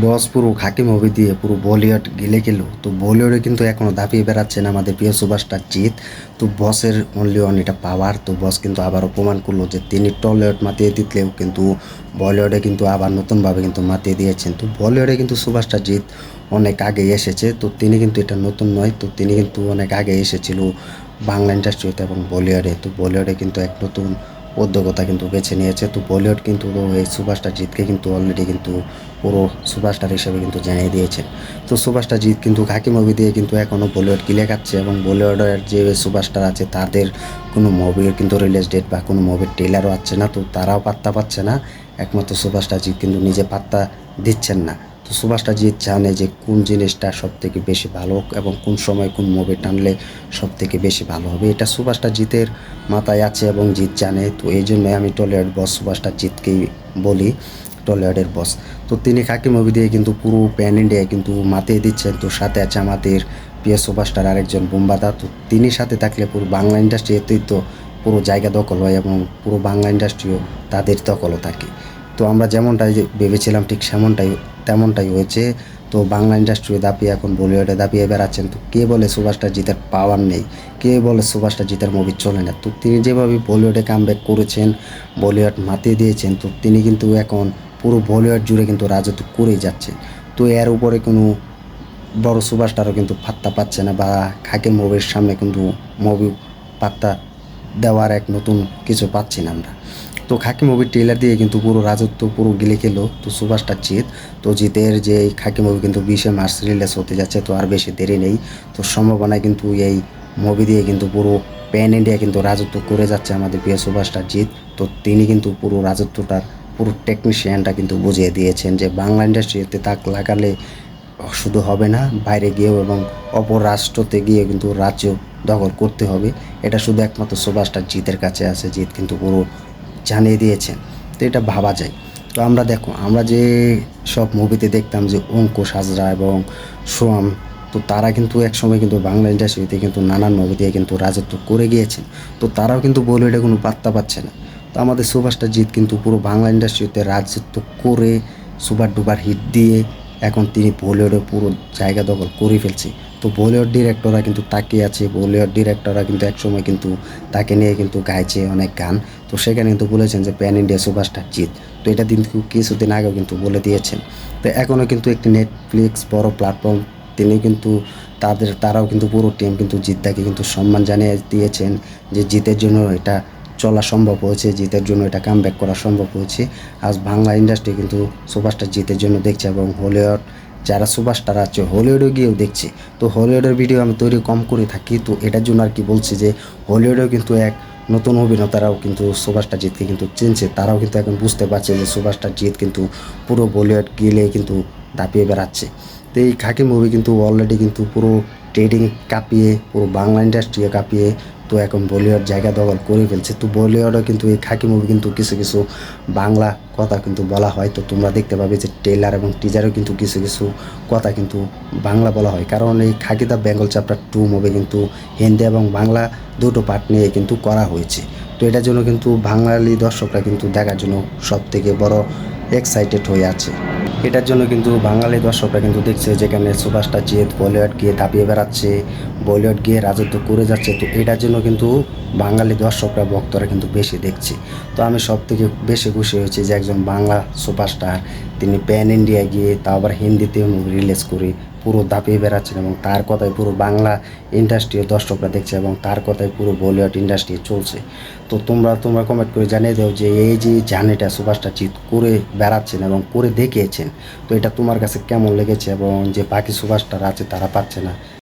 বস পুরো খাকি মুভি দিয়ে পুরো বলিউড গিলে গেল। তো বলিউডে কিন্তু এখনও দাপিয়ে বেড়াচ্ছেন আমাদের প্রিয় সুভাষটা জিৎ। তো বসের অনলি অন এটা পাওয়ার তো বস কিন্তু আবার অপমান করল যে তিনি টলিউড মাতিয়ে দিতলেও কিন্তু বলিউডে কিন্তু আবার নতুনভাবে কিন্তু মাতিয়ে দিয়েছেন। তো বলিউডে কিন্তু সুভাষটা জিৎ অনেক আগে এসেছে। তো তিনি কিন্তু এটা নতুন নয়, তো তিনি কিন্তু অনেক আগে এসেছিল বাংলা ইন্ডাস্ট্রিতে এবং বলিউডে। তো বলিউডে কিন্তু এক নতুন উদ্যোগতা কিন্তু বেছে নিয়েছে। তো বলিউড কিন্তু এই সুভাষটা জিতকে কিন্তু অলরেডি কিন্তু পুরো সুপারস্টার হিসেবে কিন্তু জানিয়ে দিয়েছেন তো সুভাষটা জিৎ কিন্তু খাকি মুভি দিয়ে কিন্তু এখনও বলিউড গিলে খাচ্ছে এবং বলিউডের যে সুপারস্টার আছে, তাদের কোনো মুভির কিন্তু রিলিজ ডেট বা কোনো মুভির ট্রেলারও আসছে না। তো তারাও পাত্তা পাচ্ছে না। একমাত্র সুভাষটা জিৎ কিন্তু নিজে পাত্তা দিচ্ছেন না। সুভাষটা জিৎ জানে যে কোন জিনিসটা সব থেকে বেশি ভালো এবং কোন সময় কোন মুভি টানলে সব থেকে বেশি ভালো হবে, এটা সুভাষটা জিতের মাথায় আছে এবং জিৎ জানে। তো এই জন্য আমি টলিউড বস সুভাষটা জিতকেই বলি, টলিউডের বস। তো তিনি খাকি মুভি দিয়ে কিন্তু পুরো প্যান ইন্ডিয়ায় কিন্তু মাতিয়ে দিচ্ছেন। তো সাথে আছে আমাদের প্রিয় সুপারস্টার আরেকজন বোম্বাদা। তো তিনি সাথে থাকলে পুরো বাংলা ইন্ডাস্ট্রি এতেই তো পুরো জায়গা দখল হয় এবং পুরো বাংলা ইন্ডাস্ট্রিও তাদের দখলও থাকে। তো আমরা যেমনটাই ভেবেছিলাম ঠিক সেমনটাই, তেমনটাই হয়েছে। তো বাংলা ইন্ডাস্ট্রি দাপিয়ে এখন বলিউডে দাপিয়ে বেড়াচ্ছেন তো কে বলে সুভাষটা জিতের পাওয়ার নেই? কে বলে সুভাষটা জিতের মুভি চলে না? তো তিনি যেভাবে বলিউডে কামব্যাক করেছেন বলিউড মাতিয়ে দিয়েছেন, তো তিনি কিন্তু এখন পুরো বলিউড জুড়ে কিন্তু রাজত্ব করেই যাচ্ছে। তো এর উপরে কোনো বড় সুভাষটারও কিন্তু পাত্তা পাচ্ছে না বা খাকের মুভির সামনে কিন্তু মুভি পাত্তা দেওয়ার এক নতুন কিছু পাচ্ছি না আমরা। তো খাকি মুভির ট্রেলার দিয়ে কিন্তু পুরো রাজত্ব পুরো গিলে খেলো। তো সুভাষটা জিত। তো জিতের যে এই খাকি মুভি কিন্তু বিশে মার্চ রিলিজ হতে যাচ্ছে, তো আর বেশি দেরি নেই। তো সম্ভাবনায় কিন্তু এই মুভি দিয়ে কিন্তু পুরো প্যান ইন্ডিয়া কিন্তু রাজত্ব করে যাচ্ছে আমাদের প্রিয় সুভাষটা জিত। তো তিনি কিন্তু পুরো রাজত্বটার পুরো টেকনিশিয়ানটা কিন্তু বুঝিয়ে দিয়েছেন যে বাংলা ইন্ডাস্ট্রিতে তাক লাগালে শুধু হবে না, বাইরে গিয়েও এবং অপর রাষ্ট্রতে গিয়ে কিন্তু রাজ্য দখল করতে হবে। এটা শুধু একমাত্র সুভাষটা জিতের কাছে আছে। জিত কিন্তু পুরো জানিয়ে দিয়েছেন। তো এটা ভাবা যায়। তো আমরা দেখো, আমরা যে সব মুভিতে দেখতাম যে অঙ্কুশ হাজরা এবং সোয়াম তো তারা কিন্তু একসময় কিন্তু বাংলা ইন্ডাস্ট্রিতে কিন্তু নানান মুভি দিয়ে কিন্তু রাজত্ব করে গিয়েছেন। তো তারাও কিন্তু বলিউডে কোনো পাত্তা পাচ্ছে না। তো আমাদের সুভাষটা জিৎ কিন্তু পুরো বাংলা ইন্ডাস্ট্রিতে রাজত্ব করে সুপার ডুপার হিট দিয়ে এখন তিনি বলিউডে পুরো জায়গা দখল করে ফেলছে। তো বলিউড ডিরেক্টররা কিন্তু তাকিয়ে আছে। বলিউড ডিরেক্টররা কিন্তু একসময় কিন্তু তাকে নিয়ে কিন্তু গাইছে অনেক গান। তো সেখানে কিন্তু বলেছেন যে প্যান ইন্ডিয়া সুপারস্টার জিত তো এটা কিন্তু কিছুদিন আগেও কিন্তু বলে দিয়েছেন। তো এখনও কিন্তু একটি নেটফ্লিক্স বড় প্ল্যাটফর্ম তিনি কিন্তু তাদের, তারাও কিন্তু পুরো টিম কিন্তু জিদ্দাকে কিন্তু সম্মান জানিয়ে দিয়েছেন যে জিতের জন্য এটা চলা সম্ভব হয়েছে, জিতের জন্য এটা কাম করা সম্ভব হয়েছে। আজ বাংলা ইন্ডাস্ট্রি কিন্তু সুপারস্টার জিতের জন্য দেখছে এবং হলিউড যারা সুপারস্টার আছে, হলিউডে গিয়েও দেখছে। তো হলিউডের ভিডিও আমি তৈরি কম করে থাকি, তো এটার জন্য আর কি বলছি যে, হলিউডেও কিন্তু এক নতুন অভিনেতারাও কিন্তু সুভাষটা জিতকে কিন্তু চিনছে। তারাও কিন্তু এখন বুঝতে পারছে যে সুভাষটা জিত কিন্তু পুরো বলিউড গিলে কিন্তু দাপিয়ে বেড়াচ্ছে। তো এই খাকি মুভি কিন্তু অলরেডি কিন্তু পুরো ট্রেডিং কাঁপিয়ে, পুরো বাংলা ইন্ডাস্ট্রিও কাঁপিয়ে তো এখন বলিউড জায়গা দখল করে ফেলছে। তো বলিউডও কিন্তু এই খাকি মুভি কিন্তু কিছু কিছু বাংলা কথা কিন্তু বলা হয়। তো তোমরা দেখতে পাবে যে ট্রেলার এবং টিজারও কিন্তু কিছু কিছু কথা কিন্তু বাংলা বলা হয়। কারণ এই Khakee the Bengal chapter two movie কিন্তু হিন্দি এবং বাংলা দুটো পার্ট নিয়ে কিন্তু করা হয়েছে। তো এটার জন্য কিন্তু বাঙালি দর্শকরা কিন্তু দেখার জন্য সব থেকে বড় এক্সাইটেড হয়ে আছে। এটার জন্য কিন্তু বাঙালি দর্শকরা কিন্তু দেখছে যেখানে সুভাষটা জিত বলিউড গিয়ে দাপিয়ে বেড়াচ্ছে, বলিউড গিয়ে রাজত্ব করে যাচ্ছে। তো এটার জন্য কিন্তু বাঙালি দর্শকরা, ভক্তরা কিন্তু বেশি দেখছে। তো আমি সব থেকে বেশি খুশি হয়েছি যে একজন বাংলা সুপারস্টার, তিনি প্যান ইন্ডিয়া গিয়ে তারপর আবার হিন্দিতেও মুভি রিলিজ করে পুরো দাপিয়ে বেড়াচ্ছেন এবং তার কথায় পুরো বাংলা ইন্ডাস্ট্রির দর্শকরা দেখছে এবং তার কথায় পুরো বলিউড ইন্ডাস্ট্রি চলছে। তো তোমরা তোমরা কমেন্ট করে জানিয়ে দাও যে এই যে জার্নিটা সুভাষটা চিত করে বেড়াচ্ছেন এবং করে দেখিয়েছেন, তো এটা তোমার কাছে কেমন লেগেছে এবং যে বাকি সুভাষটার আছে তারা পাচ্ছে না?